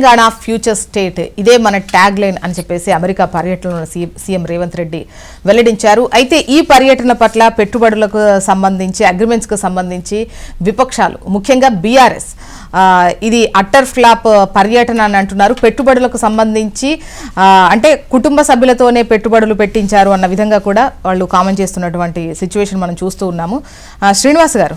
Telangana future state ఇదే మన tag line అని చెప్పేసి అమెరికా పర్యటనలో సీఎం రేవంత్ రెడ్డి వెల్లడించారు. అయితే ఈ పర్యటన పట్ల పెట్టుబడులకు సంబంధించి అగ్రిమెంట్స్కు సంబంధించి విపక్షాలు ముఖ్యంగా బీఆర్ఎస్ ఇది అట్టర్ ఫ్లాప్ పర్యటన అని అంటున్నారు. పెట్టుబడులకు సంబంధించి అంటే కుటుంబ సభ్యులతోనే పెట్టుబడులు పెట్టించారు అన్న విధంగా కూడా వాళ్ళు కామెంట్ చేస్తున్నటువంటి సిచ్యువేషన్ మనం చూస్తూ ఉన్నాము. శ్రీనివాస్ గారు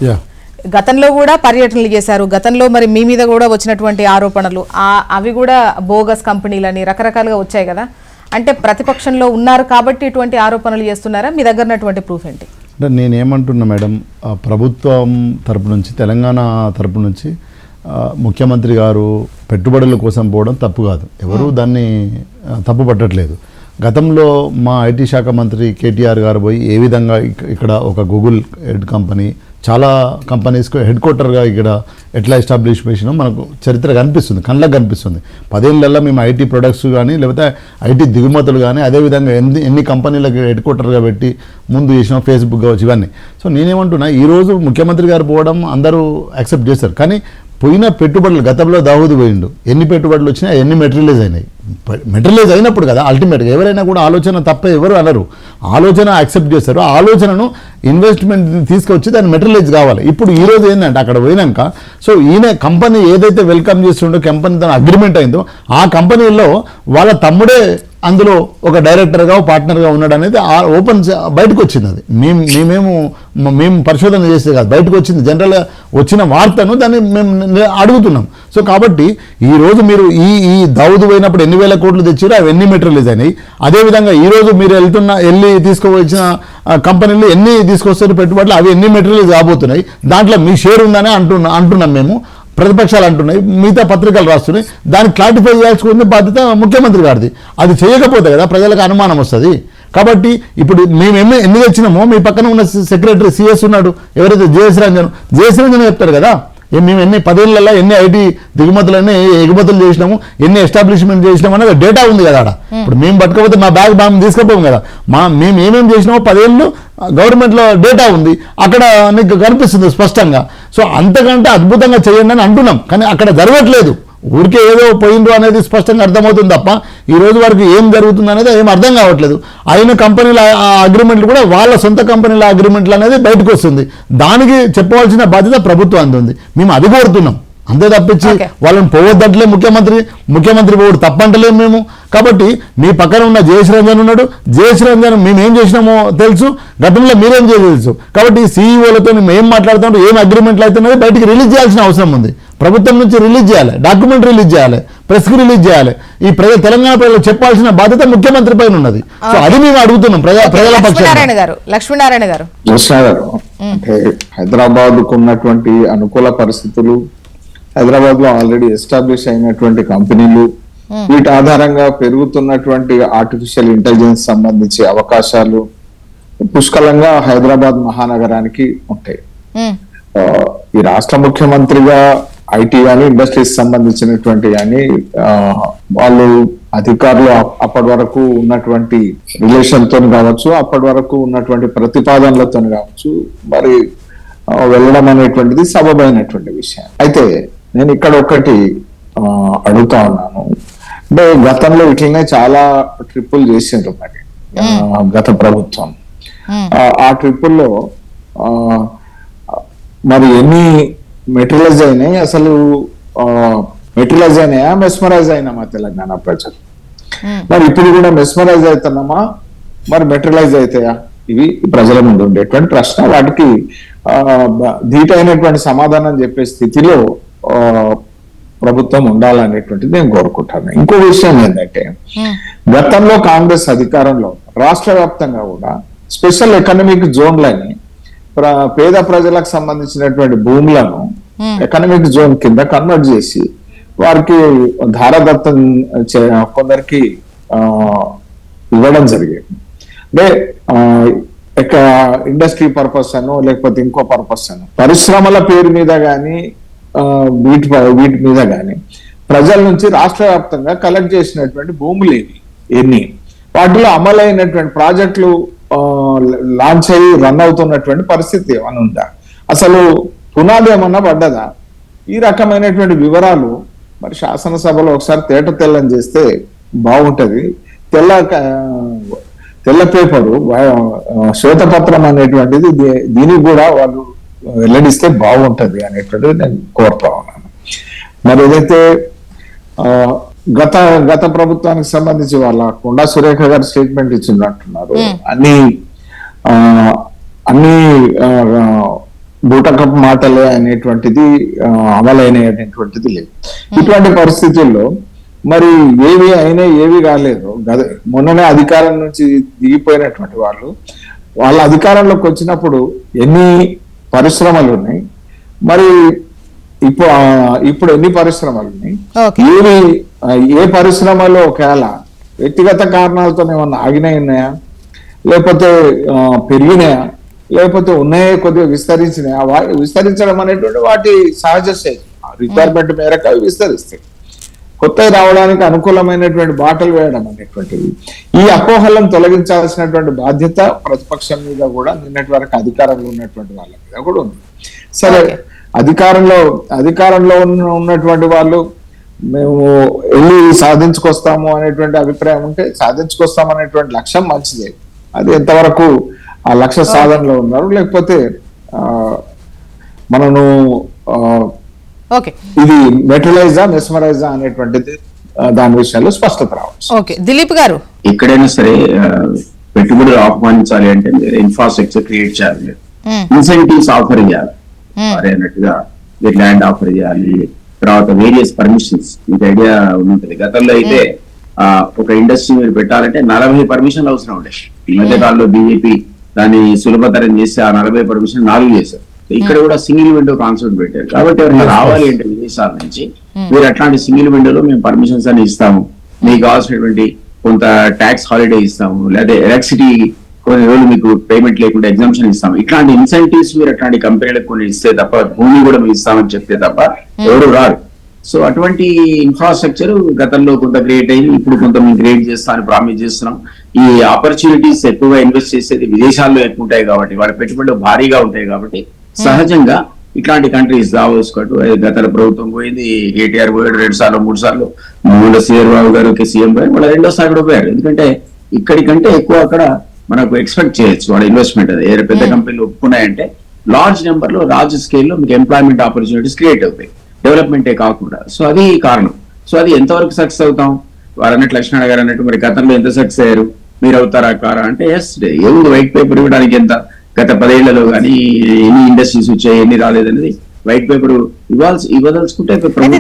గతంలో కూడా పర్యటనలు చేశారు. గతంలో మరి మీ మీద కూడా వచ్చినటువంటి ఆరోపణలు ఆ- అవి కూడా బోగస్ కంపెనీలని రకరకాలుగా వచ్చాయి కదా. అంటే ప్రతిపక్షంలో ఉన్నారు కాబట్టి ఇటువంటి ఆరోపణలు చేస్తున్నారా? మీ దగ్గర ఉన్నటువంటి ప్రూఫ్ ఏంటి? అంటే నేనేమంటున్నా మేడం ప్రభుత్వం తరపు నుంచి తెలంగాణ తరపు నుంచి ముఖ్యమంత్రి గారు పెట్టుబడుల కోసం పోవడం తప్పు కాదు. ఎవరు దాన్ని తప్పు పట్టట్లేదు. గతంలో మా ఐటీ శాఖ మంత్రి కేటీఆర్ గారు పోయి ఏ విధంగా ఇక- ఇక్కడ ఒక గూగుల్ హెడ్ కంపెనీ చాలా కంపెనీస్కు హెడ్ క్వార్టర్గా ఇక్కడ ఎట్లా ఎస్టాబ్లిష్ చేసినా మనకు చరిత్ర కనిపిస్తుంది కళ్ళకు కనిపిస్తుంది. పదేళ్ళల్లో మేము ఐటీ ప్రొడక్ట్స్ కానీ లేకపోతే ఐటీ దిగుమతులు కానీ అదేవిధంగా ఎన్ని ఎన్ని కంపెనీలకు హెడ్ క్వార్టర్గా పెట్టి ముందు చేసిన ఫేస్బుక్ కావచ్చు ఇవన్నీ. సో నేనేమంటున్నా ఈరోజు ముఖ్యమంత్రి గారు పోవడం అందరూ యాక్సెప్ట్ చేస్తారు. కానీ పోయిన పెట్టుబడులు గతంలో దావుదు పోయిండు. ఎన్ని పెట్టుబడులు వచ్చినా ఎన్ని మెటీరియలైజ్ అయినాయి. మెటీరియలైజ్ అయినప్పుడు కదా అల్టిమేట్గా ఎవరైనా కూడా ఆలోచన తప్ప ఎవరు అనరు. ఆలోచన యాక్సెప్ట్ చేస్తారు. ఆ ఆలోచనను ఇన్వెస్ట్మెంట్ తీసుకొచ్చి దాన్ని మెటీరియలైజ్ కావాలి. ఇప్పుడు ఈరోజు ఏంటంటే అక్కడ పోయినాక సో ఈయన కంపెనీ ఏదైతే వెల్కమ్ చేస్తుండో కంపెనీ తన అగ్రిమెంట్ అయిందో ఆ కంపెనీలో వాళ్ళ తమ్ముడే అందులో ఒక డైరెక్టర్గా పార్ట్నర్గా ఉన్నాడు అనేది ఆ ఓపెన్ బయటకు వచ్చింది అది. మేము మేమేము మేము పరిశోధన చేస్తే కాదు బయటకు వచ్చింది జనరల్గా వచ్చిన వార్తను దాన్ని మేము అడుగుతున్నాం. సో కాబట్టి ఈరోజు మీరు ఈ ఈ దౌదు పోయినప్పుడు ఎన్ని వేల కోట్లు తెచ్చారో అవి ఎన్ని మెటీరియల్స్ అయినాయి అదేవిధంగా ఈరోజు మీరు వెళ్తున్న వెళ్ళి తీసుకువచ్చిన కంపెనీలు ఎన్ని తీసుకొస్తారు పెట్టుబడులు అవి ఎన్ని మెటీరియల్స్ రాబోతున్నాయి. దాంట్లో మీ షేర్ ఉందని అంటున్నా అంటున్నాం మేము. ప్రతిపక్షాలు అంటున్నాయి మిగతా పత్రికలు రాస్తున్నాయి. దాన్ని క్లారిఫై చేయాల్సుకునే బాధ్యత ముఖ్యమంత్రి గారిది. అది చేయకపోతే కదా ప్రజలకు అనుమానం వస్తుంది. కాబట్టి ఇప్పుడు మేము ఎన్ని ఎన్ని తెచ్చినామో మీ పక్కన ఉన్న సెక్రటరీ సిఎస్ ఉన్నాడు. ఎవరైతే జేఎస్ రంజన్ జేఎస్ రంజన్ చెప్తారు కదా. మేము ఎన్ని పదేళ్ళల్లో ఎన్ని ఐటీ దిగుమతులన్నీ ఎగుమతులు చేసినాము ఎన్ని ఎస్టాబ్లిష్మెంట్ చేసినాము అనేది డేటా ఉంది కదా ఆడ. ఇప్పుడు మేము పట్టుకోకపోతే మా బ్యాగ్ మేము తీసుకుపోము కదా. మా మేము ఏమేమి చేసినామో పదేళ్ళు గవర్నమెంట్లో డేటా ఉంది. అక్కడ నీకు కనిపిస్తుంది స్పష్టంగా. సో అంతకంటే అద్భుతంగా చేయండి అని అంటున్నాం. కానీ అక్కడ జరగట్లేదు. ఊరికే ఏదో పోయిండ్రు అనేది స్పష్టంగా అర్థమవుతుంది తప్ప ఈ రోజు వరకు ఏం జరుగుతుంది అనేది ఏం అర్థం కావట్లేదు. అయిన కంపెనీల అగ్రిమెంట్లు కూడా వాళ్ళ సొంత కంపెనీల అగ్రిమెంట్లు అనేది బయటకు వస్తుంది. దానికి చెప్పవలసిన బాధ్యత ప్రభుత్వం ఉంది. మేము అది కోరుతున్నాం. అంతే తప్పించి. వాళ్ళని పోవద్దంటలే ముఖ్యమంత్రి. ముఖ్యమంత్రి పోవడు తప్పంటలేము మేము. కాబట్టి మీ పక్కన ఉన్న జయేష్ రంజన్ ఉన్నాడు. జయేష్ రంజన్ మేము ఏం చేసినామో తెలుసు. గతంలో మీరేం చేయలేదు తెలుసు. కాబట్టి సీఈఓలతో మేము ఏం మాట్లాడుతున్నాం ఏం అగ్రిమెంట్లు అవుతున్నది బయటికి రిలీజ్ చేయాల్సిన అవసరం ఉంది. ప్రభుత్వం నుంచి రిలీజ్ చేయాలి. డాక్యుమెంట్ రిలీజ్ చేయాలి. ప్రెస్కి రిలీజ్ చేయాలి. ఈ ప్రజలు తెలంగాణ ప్రజలకు చెప్పాల్సిన బాధ్యత ముఖ్యమంత్రి పైన ఉన్నది. సో అది మేము అడుగుతున్నాం. ప్రజా ప్రజల పక్షాన. లక్ష్మీనారాయణ గారు లక్ష్మీనారాయణ గారు. అంటే హైదరాబాద్కు ఉన్నటువంటి అనుకూల పరిస్థితులు హైదరాబాద్లో ఆల్రెడీ ఎస్టాబ్లిష్ అయినటువంటి కంపెనీలు. వీటి ఆధారంగా పెరుగుతున్నటువంటి ఆర్టిఫిషియల్ ఇంటెలిజెన్స్ సంబంధించి అవకాశాలు పుష్కలంగా హైదరాబాద్ మహానగరానికి ఉంటాయి. ఆ, ఈ రాష్ట్ర ముఖ్యమంత్రిగా ఐటీ కానీ ఇండస్ట్రీస్ సంబంధించినటువంటి కానీ వాళ్ళు అధికారులు అప్- అప్పటి వరకు ఉన్నటువంటి రిలేషన్తో కావచ్చు అప్పటి వరకు ఉన్నటువంటి ప్రతిపాదనలతో కావచ్చు మరి వెళ్ళడం అనేటువంటిది సబబైనటువంటి విషయం. అయితే నేను ఇక్కడ ఒకటి అడుగుతా ఉన్నాను. అంటే గతంలో ఇట్లనే చాలా ట్రిప్పులు చేసిండ్రు మరి గత ప్రభుత్వం. ఆ, ట్రిప్పుల్లో ఆ, మరి ఎన్ని మెటీరియలైజ్ అయినాయి? అసలు మెటీరియలైజ్ అయినాయా? మెస్మరైజ్ అయినా మా తెలంగాణ ప్రజలు. మరి ఇప్పుడు కూడా మెస్మరైజ్ అవుతున్నామా? మరి మెటీరియలైజ్ అవుతాయా? ఇవి ప్రజల ముందు ఉండేటువంటి ప్రశ్న. వాటికి ధీటైనటువంటి సమాధానం చెప్పే స్థితిలో ప్రభుత్వం ఉండాలనేటువంటిది నేను కోరుకుంటాను ఇంకో విషయం ఏంటంటే. గతంలో కాంగ్రెస్ అధికారంలో రాష్ట్ర వ్యాప్తంగా కూడా స్పెషల్ ఎకనామిక్ జోన్లని పేద ప్రజలకు సంబంధించినటువంటి భూములను. ఎకనామిక్ జోన్ కింద కన్వర్ట్ చేసి వారికి ధారదత్తం కొందరికి ఇవ్వడం జరిగేది అంటే ఇండస్ట్రీ పర్పస్ అను లేకపోతే ఇంకో పర్పస్ అను పరిశ్రమల పేరు మీద కానీ వీటి ప- వీటి మీద కానీ ప్రజల నుంచి రాష్ట్ర వ్యాప్తంగా కలెక్ట్ చేసినటువంటి భూములు ఏవి? ఎన్ని? వాటిలో అమలైనటువంటి ప్రాజెక్టులు లాంచ్ అయ్యి రన్ అవుతున్నటువంటి పరిస్థితి ఏమైనా ఉందా? అసలు పునాది ఏమన్నా పడ్డదా? ఈ రకమైనటువంటి వివరాలు మరి శాసనసభలో ఒకసారి తేట తెల్లని చేస్తే బాగుంటది. తెల్ల తెల్ల పేపరు శ్వేతపత్రం అనేటువంటిది దీనికి కూడా వాళ్ళు వెల్లడిస్తే బాగుంటది అనేటువంటిది నేను కోరుతా ఉన్నాను. మరి ఏదైతే ఆ, గత గత ప్రభుత్వానికి సంబంధించి వాళ్ళ కొండా సురేఖ గారు స్టేట్మెంట్ ఇచ్చింది అంటున్నారు అన్ని ఆ, అన్ని బూటకపు మాటలే అనేటువంటిది ఆ, అమలైనటువంటిది లేదు ఇటువంటి పరిస్థితుల్లో మరి ఏవి అయినా ఏవి కాలేదు. గద- మొన్ననే అధికారం నుంచి దిగిపోయినటువంటి వాళ్ళు వాళ్ళ అధికారంలోకి వచ్చినప్పుడు ఎన్ని పరిశ్రమలు ఉన్నాయి. మరి ఇప్పుడు ఇప్పుడు ఎన్ని పరిశ్రమలు ఉన్నాయి? ఏవి ఏ పరిశ్రమలో ఒకవేళ వ్యక్తిగత కారణాలతో ఏమన్నా ఆగినాయి ఉన్నాయా? లేకపోతే పెరిగినాయా? లేకపోతే ఉన్నాయే కొద్దిగా విస్తరించినాయా? విస్తరించడం అనేటువంటి వాటి సహజ రిక్వైర్మెంట్ మేరకు అవి విస్తరిస్తాయి. కొత్తవి రావడానికి అనుకూలమైనటువంటి బాటలు వేయడం అనేటువంటిది. ఈ అపోహలను తొలగించాల్సినటువంటి బాధ్యత ప్రతిపక్షం మీద కూడా నిన్నటి వరకు అధికారంలో ఉన్నటువంటి వాళ్ళ మీద కూడా ఉంది. సరే. అధికారంలో అధికారంలో ఉన్న ఉన్నటువంటి వాళ్ళు మేము వెళ్ళి సాధించుకొస్తాము అనేటువంటి అభిప్రాయం ఉంటే సాధించుకొస్తాం అనేటువంటి లక్ష్యం మంచిదే. అది ఎంతవరకు ఆ లక్ష్య సాధనలో ఉన్నారు లేకపోతే మనను ఇది మెటలైజా మెస్మరైజా అనేటువంటిది ఆ, దాని విషయంలో స్పష్టత రావచ్చు. ఓకే. దిలీప్ గారు. ఎక్కడైనా సరే పెట్టుబడులు ఆహ్వానించాలి అంటే మీరు ఇన్ఫ్రాస్ట్రక్చర్ క్రియేట్ చేయాలి. ఇన్సెంటివ్స్ ఆఫర్ చేయాలి. మరి అన్నట్టుగా మీరు ల్యాండ్ ఆఫర్ చేయాలి. తర్వాత వేరియస్ పర్మిషన్స్ మీకు ఐడియా ఉంటుంది. గతంలో అయితే ఒక ఇండస్ట్రీ మీరు పెట్టాలంటే నలభై పర్మిషన్లు అవసరం ఉండే ఈ మధ్య కాలంలో బీజేపీ దాన్ని సులభతరం చేసి ఆ నలభై పర్మిషన్ నాలుగు చేశారు. ఇక్కడ కూడా సింగిల్ విండో కాన్సెప్ట్ పెట్టారు. కాబట్టి ఎవరైనా రావాలి అంటే విదేశాల నుంచి మీరు అట్లాంటి సింగిల్ విండోలో మేము పర్మిషన్స్ అని ఇస్తాము. మీకు కావాల్సినటువంటి కొంత ట్యాక్స్ హాలిడే ఇస్తాము. లేదా ఎలక్ట్రిసిటీ కొన్ని రోజులు మీకు పేమెంట్ లేకుండా ఎగ్జామ్షన్ ఇస్తాము. ఇట్లాంటి ఇన్సెంటివ్స్ మీరు అట్లాంటి కంపెనీలకు కొన్ని ఇస్తే తప్ప భూమి కూడా మేము ఇస్తామని చెప్తే తప్ప ఎవరు రారు. సో అటువంటి ఇన్ఫ్రాస్ట్రక్చర్ గతంలో కొంత క్రియేట్ అయింది. ఇప్పుడు కొంత మేము క్రియేట్ చేస్తామని ప్రామిస్ చేస్తున్నాం. ఈ ఆపర్చునిటీస్ ఎక్కువగా ఇన్వెస్ట్ చేసేది విదేశాల్లో ఎక్కువ ఉంటాయి కాబట్టి వాళ్ళ పెట్టుబడులు భారీగా ఉంటాయి కాబట్టి సహజంగా ఇట్లాంటి కంట్రీస్ దావోస్ కట్టు గత ప్రభుత్వం పోయింది కేటీఆర్ పోయాడు రెండు సార్లు మూడు సార్లు. మూడు సీఆర్ బాబు గారు సీఎం పోయారు వాళ్ళ రెండోసారి కూడా పోయారు ఎందుకంటే ఇక్కడికంటే ఎక్కువ అక్కడ మనకు ఎక్స్పెక్ట్ చేయొచ్చు వాళ్ళ ఇన్వెస్ట్మెంట్ అది. ఏ పెద్ద కంపెనీలు ఒప్పుకున్నాయంటే లార్జ్ నెంబర్లో లార్జ్ స్కేల్లో మీకు ఎంప్లాయ్మెంట్ ఆపర్చునిటీస్ క్రియేట్ అవుతాయి. డెవలప్మెంటే కాకుండా. సో అది కారణం. సో అది ఎంతవరకు సక్సెస్ అవుతాం? వారు అన్నట్టు లక్ష్మణ గారు అన్నట్టు మరి గతంలో ఎంత సక్సెస్ అయ్యారు? మీరు అవుతారా కారా? అంటే ఎస్ ఏముంది వైట్ పేపర్ ఇవ్వడానికి ఎంత? గత పదేళ్ళలో కానీ ఎన్ని ఇండస్ట్రీస్ వచ్చాయి ఎన్ని రాలేదనేది వైట్ పేపర్ ఇవ్వాల్సి ఇవ్వదలుచుకుంటే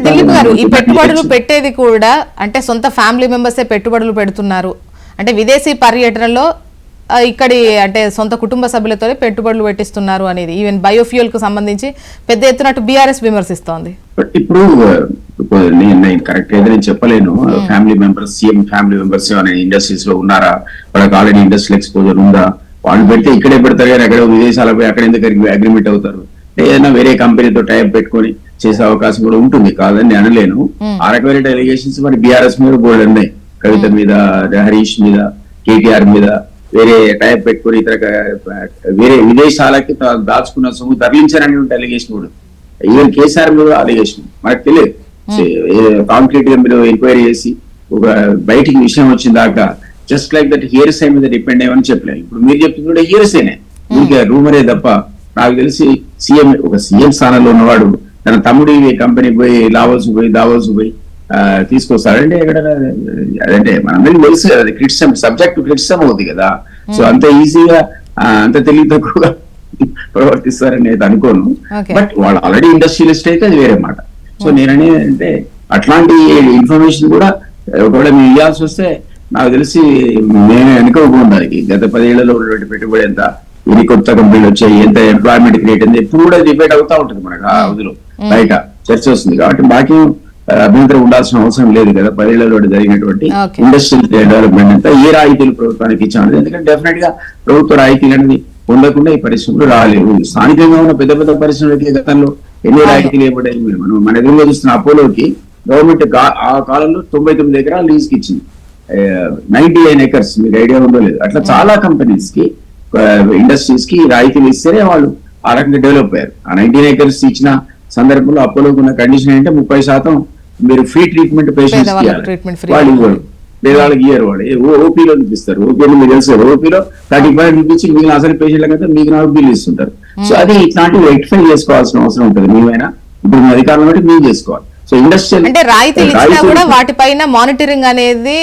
దిలీప్ గారు ఈ పెట్టుబడులు. పెట్టేది కూడా అంటే సొంత ఫ్యామిలీ మెంబర్సే పెట్టుబడులు పెడుతున్నారు. అంటే విదేశీ పర్యటనలో ఇక్కడి అంటే సొంత కుటుంబ సభ్యులతోనే పెట్టుబడులు పెట్టిస్తున్నారు అనేది. ఈవెన్ బయోఫ్యూయల్కు సంబంధించి పెద్ద ఎత్తున బీఆర్ఎస్ విమర్శిస్తోంది. ఇప్పుడు నేను కరెక్ట్ నేను చెప్పలేను. Family members CM family members అనే ఇండస్ట్రీస్లో ఉన్నారా? వాళ్ళకి ఆల్రెడీ ఇండస్ట్రియల్ ఎక్స్పోజర్ ఉందా? వాళ్ళు పెడితే ఇక్కడే పెడతారు కానీ ఎక్కడో విదేశాలకు పోయి అక్కడ ఎందుకు అగ్రిమెంట్ అవుతారు? ఏదైనా వేరే కంపెనీతో టైప్ పెట్టుకొని చేసే అవకాశం కూడా ఉంటుంది. కాదని నేను అనలేను ఆ రకమైన డెలిగేషన్స్ మరి బీఆర్ఎస్ మీద బోర్డు ఉన్నాయి. కవిత మీద హరీష్ మీద కేటీఆర్ మీద వేరే టైప్ పెట్టుకొని ఇతర వేరే విదేశాలకి దాచుకున్న సొమ్ము తరలించారనేటువంటి అలిగేషన్ కూడా. ఈవెన్ కేసీఆర్ మీద అలిగేషన్ మనకు తెలియదు. కాంక్రీట్గా మీరు ఎంక్వైరీ చేసి ఒక బయటికి విషయం వచ్చిన దాకా just like that hearsay మీద డిపెండ్ అయ్యమని చెప్పలేదు. ఇప్పుడు మీరు చెప్తుంది కూడా హియర్స్ అయినా ఇంకా రూమరే తప్ప నాకు తెలిసి సీఎం ఒక సీఎం స్థానంలో ఉన్నవాడు తన తమ్ముడి కంపెనీ పోయి లావోస్ పోయి దావోస్ పోయి తీసుకొస్తాడంటే ఎక్కడ అదంటే మనందరికీ తెలుసు కదా అది క్రిటిసం సబ్జెక్ట్ క్రిటిసం అవుతుంది కదా. సో అంత ఈజీగా అంత తెలివి తక్కువగా ప్రవర్తిస్తారని అయితే అనుకోను. బట్ వాళ్ళు ఆల్రెడీ ఇండస్ట్రియలిస్ట్ అయితే అది వేరే మాట. సో నేననేది అంటే అట్లాంటి ఇన్ఫర్మేషన్ కూడా ఒకవేళ మేము ఇవ్వాల్సి వస్తే నాకు తెలిసి అనుకోకుండా దానికి గత పదేళ్ళలో ఉన్నటువంటి పెట్టుబడి ఎంత ఎన్ని కొత్త కంపెనీలు వచ్చాయి ఎంత ఎంప్లాయ్మెంట్ క్రియేట్ అయింది ఎప్పుడు కూడా డిబేట్ అవుతా ఉంటుంది మనకు ఆ అవధిలో బయట చర్చ వస్తుంది. కాబట్టి బాకీ అభ్యంతరం ఉండాల్సిన అవసరం లేదు కదా పదేళ్ళలో జరిగినటువంటి. ఇండస్ట్రియల్ డెవలప్మెంట్ అంతా ఏ రాయితీలు ప్రభుత్వానికి ఇచ్చామనేది ఎందుకంటే డెఫినెట్గా ప్రభుత్వ రాయితీలు అనేది పొందకుండా ఈ పరిశ్రమలు రాలేవు. స్థానికంగా ఉన్న పెద్ద పెద్ద పరిశ్రమలకి గతంలో ఎన్ని రాయితీలు ఇవ్వబడాయి మనం మన ఎదురుగా చూస్తున్న అపోలోకి గవర్నమెంట్ ఆ కాలంలో తొంభై తొమ్మిది ఎకరాలు లీజ్కి ఇచ్చింది. నైన్టీ నైన్ ఎకర్స్ మీకు ఐడియా ఉందో లేదు. అట్లా చాలా కంపెనీస్కి ఇండస్ట్రీస్కి రాయితీలు ఇస్తేనే వాళ్ళు ఆ రకంగా డెవలప్ అయ్యారు. ఆ నైన్టీన్ ఎకర్స్ ఇచ్చిన సందర్భంలో అపోలోకి ఉన్న కండిషన్ ఏంటంటే ముప్పై శాతం మీరు ఫ్రీ ట్రీట్మెంట్ పేషెంట్స్. వాళ్ళు ఇవ్వరు. పేదవాళ్ళకి ఇయ్యరు వాళ్ళు. ఓపీలో చూపిస్తారు. ఓపీలో మీకు తెలుసు ఓపీలో థర్టీ ఫైవ్ చూపించి మిగిలిన అసలు పేషెంట్లకైతే మీకు నాలుగు బిల్లు ఇస్తుంటారు. సో అది ఇట్లాంటివి రెక్టిఫై చేసుకోవాల్సిన అవసరం ఉంటుంది. మేమైనా? ఇప్పుడు మీ అధికారులు బట్టి మేము చేసుకోవాలి. సో ఇండస్ట్రియల్ అంటే ఇచ్చినా కూడా వాటిపైన మానిటరింగ్ అనేది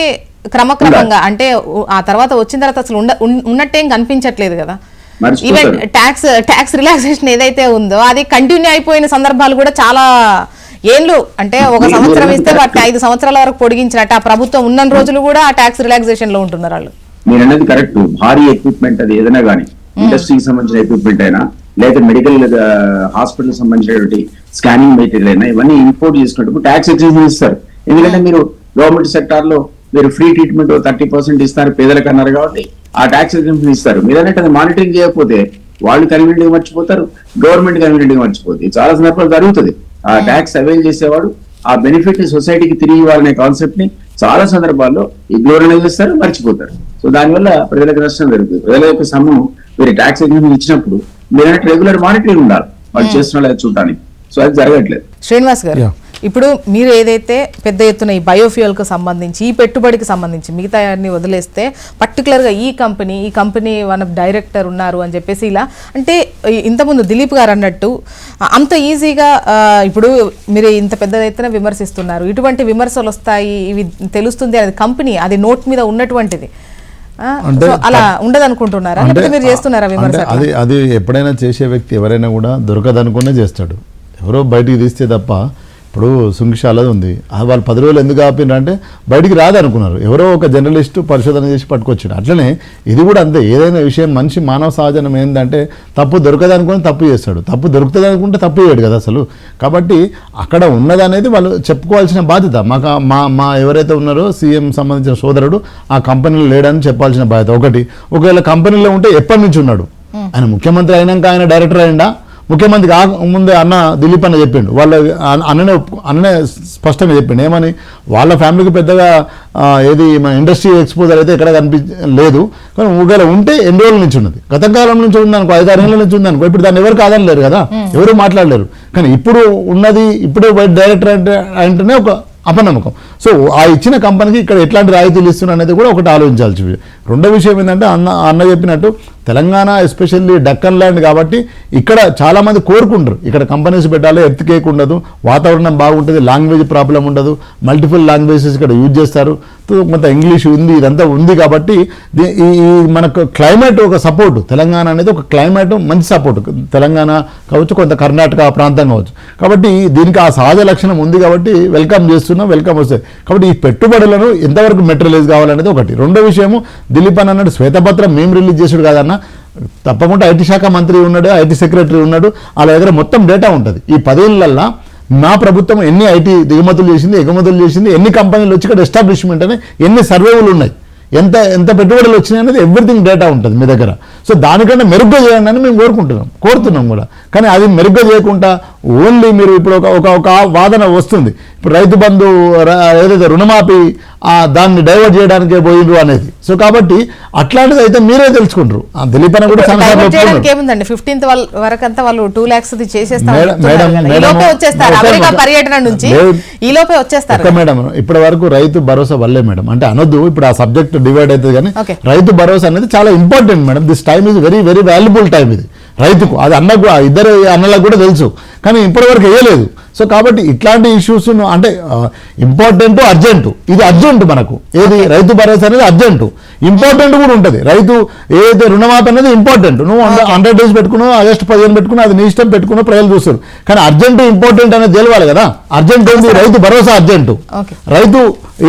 క్రమక్రమంగా అంటే ఆ తర్వాత వచ్చిన తర్వాత అసలు ఉన్నట్టేం కనిపించట్లేదు కదా. ఈవెన్ ట్యాక్స్ ట్యాక్స్ రిలాక్సేషన్ ఏదైతే ఉందో అది కంటిన్యూ అయిపోయిన సందర్భాలు కూడా చాలా ఏండ్లు. అంటే ఒక సంవత్సరం ఇస్తే వాటిని. ఐదు సంవత్సరాల వరకు పొడిగించినట్టు ఆ ప్రభుత్వం ఉన్న రోజులు కూడా ఆ ట్యాక్స్ రిలాక్సేషన్లో ఉంటున్నారు వాళ్ళు. మీరు అన్నది కరెక్ట్ భారీ ఎక్విప్మెంట్ అది ఏదైనా కానీ ఇండస్ట్రీకి సంబంధించిన ఎక్విప్మెంట్ అయినా లేదా మెడికల్ హాస్పిటల్ సంబంధించినటువంటి స్కానింగ్ మెటీరియల్ అయినా ఇవన్నీ ఇంపోర్ట్ చేసుకున్నప్పుడు ట్యాక్స్ ఎక్సెషన్ ఇస్తారు ఎందుకంటే మీరు గవర్నమెంట్ సెక్టార్లో మీరు ఫ్రీ ట్రీట్మెంట్ థర్టీ పర్సెంట్ ఇస్తారు పేదలకు అన్నారు కాబట్టి ఆ ట్యాక్స్ ఎగ్జామ్షన్ ఇస్తారు. మీరు అన్నట్టు అది మానిటరింగ్ చేయకపోతే వాళ్ళు కన్వీనియంట్గా మర్చిపోతారు గవర్నమెంట్ కన్వీనియంట్గా మర్చిపోతుంది చాలా సందర్భాలు జరుగుతుంది. ఆ ట్యాక్స్ అవైల్ చేసేవాడు ఆ బెనిఫిట్ సొసైటీకి తిరిగి ఇవ్వాలనే కాన్సెప్ట్ని చాలా సందర్భాల్లో ఇగ్నోరెన్స్ చేస్తారు మర్చిపోతారు. సో దానివల్ల ప్రజలకు నష్టం జరుగుతుంది. ప్రజల యొక్క సొమ్ము మీరు ట్యాక్స్ ఎగ్జామ్షన్ ఇచ్చినప్పుడు మీరు అన్నట్టు రెగ్యులర్ మానిటరింగ్ ఉండాలి. వాళ్ళు చేస్తున్న లేదా చూడటానికి. సో అది జరగట్లేదు. శ్రీనివాస్ గారు. ఇప్పుడు మీరు ఏదైతే పెద్ద ఎత్తున ఈ బయోఫ్యూయల్కు సంబంధించి ఈ పెట్టుబడికి సంబంధించి మిగతా అన్ని వదిలేస్తే పర్టికులర్గా ఈ కంపెనీ ఈ కంపెనీ వన్ డైరెక్టర్ ఉన్నారు అని చెప్పేసి ఇలా అంటే ఇంతకుముందు దిలీప్ గారు అన్నట్టు అంత ఈజీగా ఇప్పుడు మీరు ఇంత పెద్ద ఎత్తున విమర్శిస్తున్నారు. ఇటువంటి విమర్శలు వస్తాయి ఇవి తెలుస్తుంది అది కంపెనీ అది నోట్ మీద ఉన్నటువంటిది. అలా ఉండదు అనుకుంటున్నారా మీరు చేస్తున్నారా విమర్శ? అది అది ఎప్పుడైనా చేసే వ్యక్తి ఎవరైనా కూడా దొరకదనుకునే చేస్తాడు. ఎవరో బయటికి తీస్తే తప్ప ఇప్పుడు సుంకిశాలది ఉంది. అది వాళ్ళు పది రోజులు ఎందుకు ఆపినారు అంటే బయటికి రాదనుకున్నారు. ఎవరో ఒక జర్నలిస్ట్ పరిశోధన చేసి పట్టుకొచ్చారు అట్లనే ఇది కూడా అంతే. ఏదైనా విషయం మనిషి మానవ సహజనం ఏంటంటే తప్పు దొరకదనుకుని తప్పు చేస్తాడు. తప్పు దొరుకుతుంది అనుకుంటే తప్పు చేయడు కదా అసలు. కాబట్టి అక్కడ ఉన్నదనేది వాళ్ళు చెప్పుకోవాల్సిన బాధ్యత. మాకు మా మా ఎవరైతే ఉన్నారో సీఎం సంబంధించిన సోదరుడు ఆ కంపెనీలో లేడని చెప్పాల్సిన బాధ్యత ఒకటి. ఒకవేళ కంపెనీలో ఉంటే ఎప్పటి నుంచి ఉన్నాడు? ఆయన ముఖ్యమంత్రి అయినాక ఆయన డైరెక్టర్ అయిండా? ముఖ్యమంత్రి కాక ముందే అన్న దిలీప్ అన్న చెప్పిండు. వాళ్ళ అన్న- అన్ననే అన్ననే స్పష్టంగా చెప్పిండు. ఏమని? వాళ్ళ ఫ్యామిలీకి పెద్దగా ఏది మన ఇండస్ట్రీ ఎక్స్పోజర్ అయితే ఎక్కడ కనిపి లేదు. కానీ ఒకవేళ ఉంటే ఎన్ని రోజుల నుంచి ఉన్నది? గత కాలం నుంచి ఉందనుకో ఐదారు ఏళ్ళ నుంచి ఉందనుకో ఇప్పుడు దాన్ని ఎవరు కాదనలేరు కదా. ఎవరు మాట్లాడలేరు. కానీ ఇప్పుడు ఉన్నది ఇప్పుడే డైరెక్టర్ అంటే అంటేనే ఒక అపనమ్మకం. సో ఆ ఇచ్చిన కంపెనీకి ఇక్కడ ఎట్లాంటి రాయితీలు ఇస్తున్నా అనేది కూడా ఒకటి ఆలోచించాల్సి. రెండో విషయం ఏంటంటే అన్న అన్న చెప్పినట్టు తెలంగాణ ఎస్పెషల్లీ డక్కన్ ల్యాండ్ కాబట్టి ఇక్కడ చాలామంది కోరుకుంటారు ఇక్కడ కంపెనీస్ పెట్టాలి ఎత్తుకేక్ ఉండదు వాతావరణం బాగుంటుంది లాంగ్వేజ్ ప్రాబ్లం ఉండదు మల్టిపుల్ లాంగ్వేజెస్ ఇక్కడ యూజ్ చేస్తారు. తో కొంత ఇంగ్లీష్ ఉంది ఇదంతా ఉంది కాబట్టి దీ- ఈ మనకు క్లైమేట్ ఒక సపోర్ట్ తెలంగాణ అనేది ఒక క్లైమేట్ మంచి సపోర్ట్. తెలంగాణ కావచ్చు కొంత కర్ణాటక ప్రాంతం కావచ్చు. కాబట్టి దీనికి ఆ సహజ లక్షణం ఉంది కాబట్టి వెల్కమ్ చేస్తున్నాం వెల్కమ్ వస్తాయి కాబట్టి ఈ పెట్టుబడులను ఎంతవరకు మెటీరియలైజ్ కావాలనేది ఒకటి. రెండో విషయము దిలీప్ అన్న అన్నాడు శ్వేతపత్రం మేము రిలీజ్ చేసాడు కాదన్న తప్పకుండా ఐటీ శాఖ మంత్రి ఉన్నాడు ఐటీ సెక్రటరీ ఉన్నాడు వాళ్ళ దగ్గర మొత్తం డేటా ఉంటుంది. ఈ పదేళ్ళల్లో నా ప్రభుత్వం ఎన్ని ఐటీ దిగుమతులు చేసింది ఎగుమతులు చేసింది ఎన్ని కంపెనీలు వచ్చి ఇక్కడ ఎస్టాబ్లిష్మెంట్ అని ఎన్ని సర్వేలు ఉన్నాయి ఎంత ఎంత పెట్టుబడులు వచ్చినాయి అనేది ఎవ్రీథింగ్ డేటా ఉంటుంది మీ దగ్గర. సో దానికంటే మెరుగ్గా చేయండి అని మేము కోరుకుంటున్నాం కోరుతున్నాం కూడా. కానీ అది మెరుగ్గా చేయకుండా ఓన్లీ మీరు ఇప్పుడు ఒక ఒక ఒక వాదన వస్తుంది. ఇప్పుడు రైతు బంధు ఏదైతే రుణమాఫీ ఆ దాన్ని డైవర్ట్ చేయడానికే పోయిండ్రు అనేది. సో కాబట్టి అట్లాంటిది అయితే మీరే తెలుసుకుంటారు ఆ దిలీప్ అన్న కూడా. ఏముందండి? ఫిఫ్టీన్త్ వరకు అంతా వాళ్ళు టూ ఒక- పర్యటన నుంచి వచ్చేస్తారు మేడం ఇప్పటి వరకు రైతు భరోసా వల్లే మేడం. అంటే అనొద్దు ఇప్పుడు ఆ సబ్జెక్ట్ డివైడ్ అవుతుంది కానీ. రైతు భరోసా అనేది చాలా important madam. This time is very very valuable time ఇది. రైతుకు అది అన్నకు ఇద్దరు అన్నలకు కూడా తెలుసు. కానీ ఇప్పటి వరకు వేయలేదు. సో కాబట్టి ఇట్లాంటి ఇష్యూస్ అంటే ఇంపార్టెంట్ అర్జెంట్ ఇది అర్జెంట్ మనకు. ఏది రైతు భరోసా అనేది అర్జెంట్ ఇంపార్టెంట్ కూడా ఉంటుంది. రైతు ఏదైతే రుణమాఫీ అనేది ఇంపార్టెంట్ నువ్వు హండ్రెడ్ డేస్ పెట్టుకున్నావు ఆగస్ట్ పదిహేను పెట్టుకున్నావు అది నీ ఇష్టం పెట్టుకున్నావు ప్రజలు చూస్తారు. కానీ అర్జెంట్ ఇంపార్టెంట్ అనేది తెలియాలి కదా. అర్జెంట్ ఏంది? రైతు భరోసా అర్జెంట్. రైతు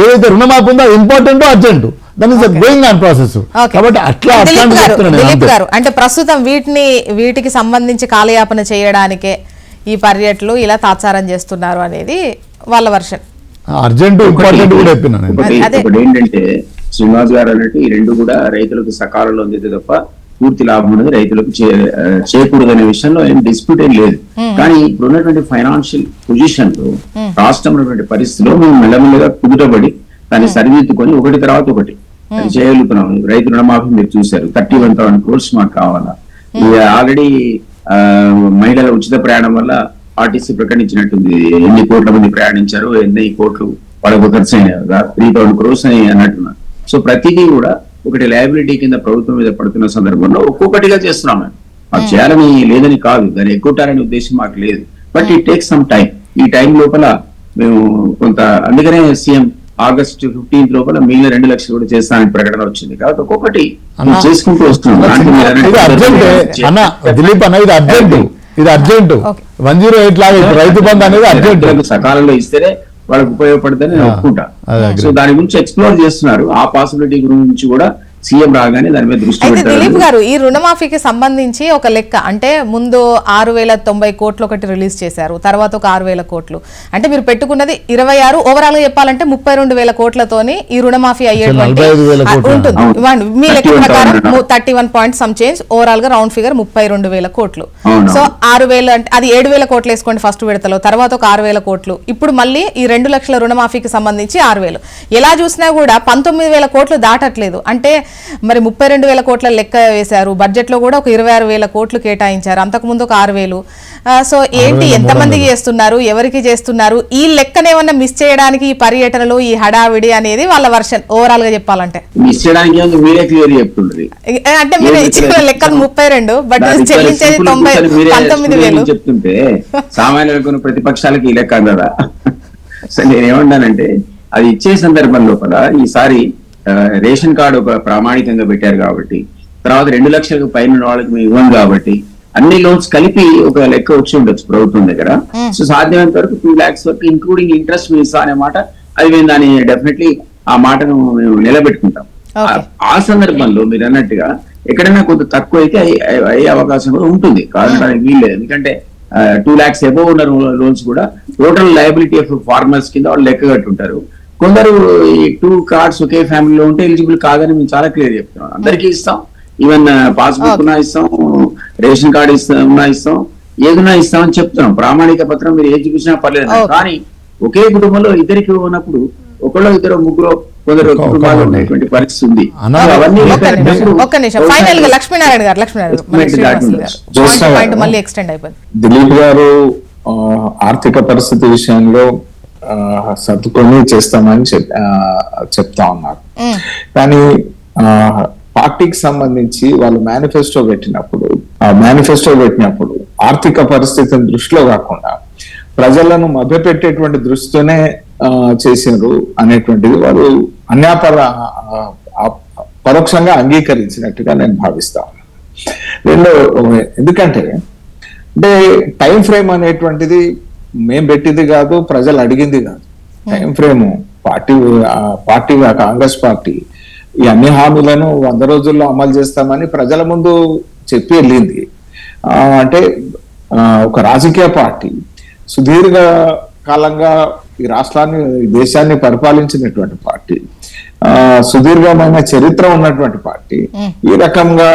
ఏదైతే రుణమాఫీ ఉందో important urgent that is going on process. కాబట్టి అట్లా దిలీప్ గారు అంటే ప్రస్తుతం వీటిని వీటికి సంబంధించి కాలయాపన చేయడానికే ఈ పర్యటనలు ఇలా తాత్సారం చేస్తున్నారు అనేది వాళ్ళ వర్షన్. అర్జెంట్ ఇంపార్టెంట్ కూడా ఒకటి ఏంటంటే శ్రీనివాస్ గారు అన్నట్టు ఈ రెండు కూడా రైతులకు సకాలంలో అందితే తప్ప పూర్తి లాభం అనేది రైతులకు చే- ఆ, చేకూడదనే విషయంలో ఏం డిస్ప్యూట్ ఏం లేదు. కానీ ఇప్పుడు ఉన్నటువంటి ఫైనాన్షియల్ పొజిషన్లో రాష్ట్రం ఉన్నటువంటి పరిస్థితిలో మేము మెల్లమెల్లగా కుదుటబడి దాన్ని సరిదిద్దుకొని ఒకటి తర్వాత ఒకటి. అది చేయగలుగుతున్నాం. రైతు రుణమాఫీ మీరు చూశారు. థర్టీ వన్ థౌసండ్ కోర్స్ మాకు కావాలా? ఆల్రెడీ మహిళల ఉచిత ప్రయాణం వల్ల ఆర్టీసీ ప్రకటించినట్టుంది. ఎన్ని కోట్ల మంది ప్రయాణించారు ఎన్ని కోట్లు వాళ్ళకు ఖర్చు త్రీ థౌసండ్ క్రోర్స్ అని అన్నట్టున్నారు. సో ప్రతిదీ కూడా ఒకటి లయబిలిటీ కింద ప్రభుత్వం మీద పడుతున్న సందర్భంలో ఒక్కొక్కటిగా చేస్తున్నాం మేము. మాకు చేయాలని లేదని కాదు. దాన్ని ఎక్కుంటారనే ఉద్దేశం మాకు లేదు. But it take some time ఈ టైం లోపల మేము కొంత అందుకనే సీఎం ఆగస్ట్ ఫిఫ్టీన్త్ లోపల మిగిలిన రెండు లక్షలు కూడా చేస్తానని ప్రకటన వచ్చింది. కాబట్టి ఒక్కొక్కటి చేసుకుంటూ వస్తున్నాం. ఇది అర్జెంట్. దిలీప్ అన్న ఇది అర్జెంట్. ఇది urgent. Okay. One zero eight లాగా రైతు బంధు అనేది అర్జెంట్. సకాలంలో ఇస్తేనే వాళ్ళకి ఉపయోగపడుతుందని నేను ఒప్పుకుంటా. సో దాని గురించి ఎక్స్ప్లోర్ చేస్తున్నారు. ఆ పాసిబిలిటీ గురించి కూడా సీఎం రాగానే దాని మీద దృష్టి అయితే దిలీప్ గారు ఈ రుణమాఫీకి సంబంధించి ఒక లెక్క అంటే ముందు ఆరు వేల తొంభై కోట్లు ఒకటి రిలీజ్ చేశారు తర్వాత ఒక ఆరు వేల కోట్లు అంటే మీరు పెట్టుకున్నది ఇరవై ఆరు ఓవరాల్గా చెప్పాలంటే ముప్పై రెండు వేల కోట్లతోని ఈ రుణమాఫీ అయ్యేటువంటి 45,000 ఆ, కోట్లు. ఉంటుంది అవును. ఇవ్వండి. మీ లెక్క 31,000 ప్రకారం thirty one point some change ఓవరాల్గా రౌండ్ ఫిగర్ ముప్పై రెండు వేల కోట్లు. సో ఆరు వేలు అంటే అది ఏడు వేల కోట్లు వేసుకోండి ఫస్ట్ విడతలో తర్వాత ఒక ఆరు వేల కోట్లు ఇప్పుడు మళ్ళీ ఈ రెండు లక్షల రుణమాఫీకి సంబంధించి ఆరు వేలు ఎలా చూసినా కూడా పంతొమ్మిది వేల కోట్లు దాటట్లేదు అంటే మరి ముప్పై రెండు వేల కోట్ల లెక్క వేశారు. బడ్జెట్లో కూడా ఒక ఇరవై ఆరు వేల కోట్లు కేటాయించారు. అంతకుముందు ఒక ఆరు వేలు. సో ఏంటి ఎంతమందికి చేస్తున్నారు? ఎవరికి చేస్తున్నారు? ఈ లెక్కనేమన్నా మిస్ చేయడానికి ఈ పర్యటనలు ఈ హడావిడి అనేది వాళ్ళ వర్షన్ ఓవరాల్గా చెప్పాలంటే. మిస్ చేయడానికి ఏముంది? మీరే క్లియర్ చెప్తుండ్రి. ఏ- అంటే మీరు ఇచ్చిన. లెక్క ముప్పై రెండు బట్ చెల్లించేది తొంభై పంతొమ్మిది వేలు. చెప్తుంటే సామాన్యులకు ప్రతిపక్షాలకి ఈ లెక్క అందదా సో నేను ఏమన్నానంటే అది ఇచ్చే సందర్భం లోపల ఈసారి రేషన్ కార్డు ఒక ప్రామాణికంగా పెట్టారు కాబట్టి తర్వాత రెండు లక్షలకు పైన వాళ్ళకి మేము ఇవ్వం కాబట్టి అన్ని లోన్స్ కలిపి ఒక లెక్క వచ్చి ఉండొచ్చు ప్రభుత్వం దగ్గర. సో సాధ్యమైనంత వరకు టూ లాక్స్ వరకు ఇంక్లూడింగ్ ఇంట్రెస్ట్ మీ ఇస్తా అనే మాట అది మేము దాన్ని డెఫినెట్లీ ఆ మాటను మేము నిలబెట్టుకుంటాం. ఆ- సందర్భంలో మీరు అన్నట్టుగా ఎక్కడైనా కొంత తక్కువ అయితే అయ్యే- అవకాశం కూడా ఉంటుంది. కాదంటానికి వీల్లేదు. ఎందుకంటే టూ లాక్స్ ఎబో ఉన్న లోన్స్ కూడా టోటల్ లయబిలిటీ ఆఫ్ ఫార్మర్స్ కింద వాళ్ళు లెక్క కట్టుంటారు. కొందరు ఈ టూ కార్డ్స్ ఒకే ఫ్యామిలీలో ఉంటే ఎలిజిబుల్ కాదని మేము చాలా క్లియర్ చెప్తున్నాం. అందరికీ ఇస్తాం. ఈవెన్ పాస్బుక్ ఉన్నా ఇస్తాం రేషన్ కార్డు ఇస్తాం ఉన్నా ఇస్తాం ఏదైనా ఇస్తాం అని చెప్తున్నాం. ప్రామాణిక పత్రం మీరు ఏది చూసినా పర్లేదు. కానీ ఒకే కుటుంబంలో ఇద్దరికి ఉన్నప్పుడు ఒకళ్ళు ఇద్దరు ముగ్గురు కొందరు కుటుంబాలు ఉన్నటువంటి పరిస్థితి ఉంది. అవన్నీ దిలీప్ గారు ఆర్థిక పరిస్థితి విషయంలో సర్దుకొని చేస్తామని చెప్తా ఉన్నారు. కానీ పార్టీకి సంబంధించి వాళ్ళు మేనిఫెస్టో పెట్టినప్పుడు ఆ మేనిఫెస్టో పెట్టినప్పుడు ఆర్థిక పరిస్థితిని దృష్టిలో కాకుండా ప్రజలను మభ్యపెట్టేటువంటి దృష్టితోనే ఆ, చేసిండ్రు అనేటువంటిది వారు అన్యాపర పరోక్షంగా అంగీకరించినట్టుగా నేను భావిస్తా ఉన్నాను రెండో ఎందుకంటే అంటే టైం ఫ్రేమ్ అనేటువంటిది మేం పెట్టింది కాదు ప్రజలు అడిగింది కాదు. Time frame party party Congress party. ఈ అన్ని హామీలను వంద రోజుల్లో అమలు చేస్తామని ప్రజల ముందు చెప్పి వెళ్ళింది. అంటే ఒక రాజకీయ పార్టీ సుదీర్ఘ కాలంగా ఈ రాష్ట్రాన్ని ఈ దేశాన్ని పరిపాలించినటువంటి పార్టీ. ఆ సుదీర్ఘమైన చరిత్ర ఉన్నటువంటి పార్టీ. ఈ రకంగా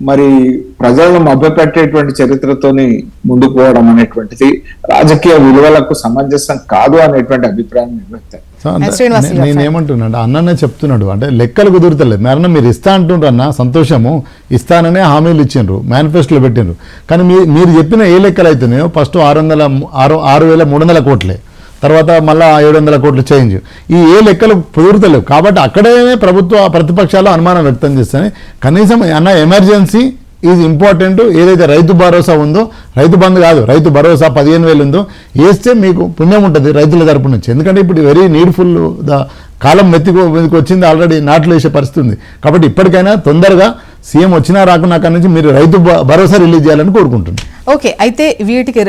మరి ప్రజలను మభ్యపెట్టేటువంటి చరిత్రతోని ముందుకు పోవడం అనేటువంటిది రాజకీయ విలువలకు సమంజసం కాదు అనేటువంటి అభిప్రాయం నేను వ్యక్తం సో అంటే శ్రీనివాస్ నే- గారు నేను ఏమంటున్నాడు అన్ననే చెప్తున్నాడు. అంటే లెక్కలు కుదురుతలేదు. మరణం మీరు ఇస్తా అంటుండ్రు అన్న సంతోషము. ఇస్తాననే హామీలు ఇచ్చిండ్రు మేనిఫెస్టోలో పెట్టిండ్రు. కానీ మీరు చెప్పిన ఏ లెక్కలు అయితేనే ఫస్ట్ ఆరు వందల ఆరు ఆరు వేల మూడు వందల కోట్లే. తర్వాత మళ్ళీ ఏడు వందల కోట్లు చేంజ్. ఈ ఏ లెక్కలు కుదురుతలేవు. కాబట్టి అక్కడే ప్రభుత్వ ప్రతిపక్షాలు అనుమానం వ్యక్తం చేస్తాయి. కనీసం అన్న ఎమర్జెన్సీ ఈజ్ ఇంపార్టెంట్. ఏదైతే రైతు భరోసా ఉందో రైతు బంధు కాదు రైతు భరోసా పదిహేను వేలు ఉందో వేస్తే మీకు పుణ్యం ఉంటుంది రైతుల తరపు నుంచి. ఎందుకంటే ఇప్పుడు వెరీ నీడ్ఫుల్ ద కాలం మెత్తికో మీదకి వచ్చింది ఆల్రెడీ నాట్లు వేసే పరిస్థితి ఉంది. కాబట్టి ఇప్పటికైనా తొందరగా సీఎం వచ్చినా రాకున్నా అక్కడి నుంచి మీరు రైతు భరోసా రిలీజ్ చేయాలని కోరుకుంటున్నాను. ఓకే అయితే వీటికి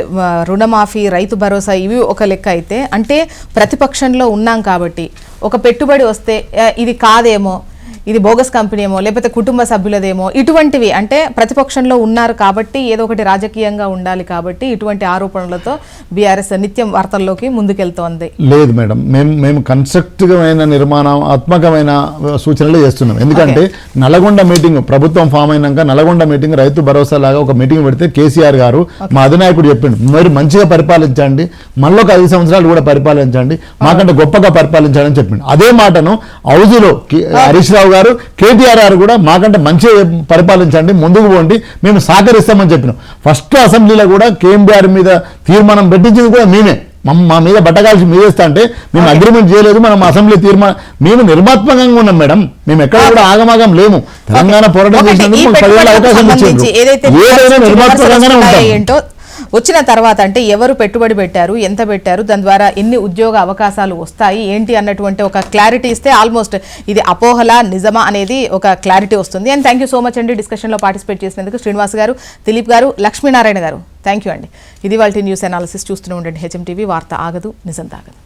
రుణమాఫీ రైతు భరోసా ఇవి ఒక లెక్క అయితే అంటే ప్రతిపక్షంలో ఉన్నాం కాబట్టి ఒక పెట్టుబడి వస్తే ఇది కాదేమో ఇది బోగస్ కంపెనీ ఏమో లేకపోతే కుటుంబ సభ్యులదేమో ఇటువంటివి అంటే ప్రతిపక్షంలో ఉన్నారు కాబట్టి ఏదో ఒకటి రాజకీయంగా ఉండాలి కాబట్టి ఇటువంటి ఆరోపణలతో బీఆర్ఎస్ నిత్యం వార్తల్లోకి ముందుకెళ్తోంది. లేదు మేడం మేము మేము కన్స్ట్రక్టివ్మైన నిర్మాణాత్మకమైన సూచనలు చేస్తున్నాం. ఎందుకంటే నల్గొండ మీటింగ్ ప్రభుత్వం ఫామ్ అయినాక నల్గొండ మీటింగ్ రైతు భరోసా లాగా ఒక మీటింగ్ పెడితే కేసీఆర్ గారు మా అధినాయకుడు చెప్పిండు మీరు మంచిగా పరిపాలించండి మళ్ళీ ఒక ఐదు సంవత్సరాలు కూడా పరిపాలించండి మాకంటే గొప్పగా పరిపాలించాలని చెప్పిండు. అదే మాటను హౌజులో హరీష్ రావు గారు కేటీఆర్ గారు కూడా మాకంటే మంచి పరిపాలించండి ముందుకు పోండి మేము సహకరిస్తామని చెప్పినాం. ఫస్ట్ అసెంబ్లీలో కూడా కేఎంబీఆర్ మీద తీర్మానం పెట్టించింది కూడా మేమే. మా మీద బట్టగాల్సి మీదేస్తా అంటే మేము అగ్రిమెంట్ చేయలేదు మనం అసెంబ్లీ తీర్మానం మేము నిర్మాత్మకంగా ఉన్నాం మేడం. మేము ఎక్కడ కూడా ఆగమాగం లేము. తెలంగాణ పోరాటం చేసినందుకు పదివేల అవకాశం ఏదైతే ఏదైనా నిర్మాత్మకంగానే ఉంటాం. వచ్చిన తర్వాత అంటే ఎవరు పెట్టుబడి పెట్టారు ఎంత పెట్టారు దాని ద్వారా ఎన్ని ఉద్యోగ అవకాశాలు వస్తాయి ఏంటి అన్నటువంటి ఒక క్లారిటీ ఇస్తే ఆల్మోస్ట్ ఇది అపోహల నిజమా అనేది ఒక క్లారిటీ వస్తుంది. And thank you so much అండి డిస్కషన్లో పార్టిసిపేట్ చేసినందుకు శ్రీనివాస్ గారు దిలీప్ గారు లక్ష్మీనారాయణ గారు. థ్యాంక్ యూ అండి. ఇది వాళ్ళ న్యూస్ అనాలిసిస్ చూస్తూనే ఉండండి. హెచ్ఎం టీవీ వార్త ఆగదు నిజం తాగదు.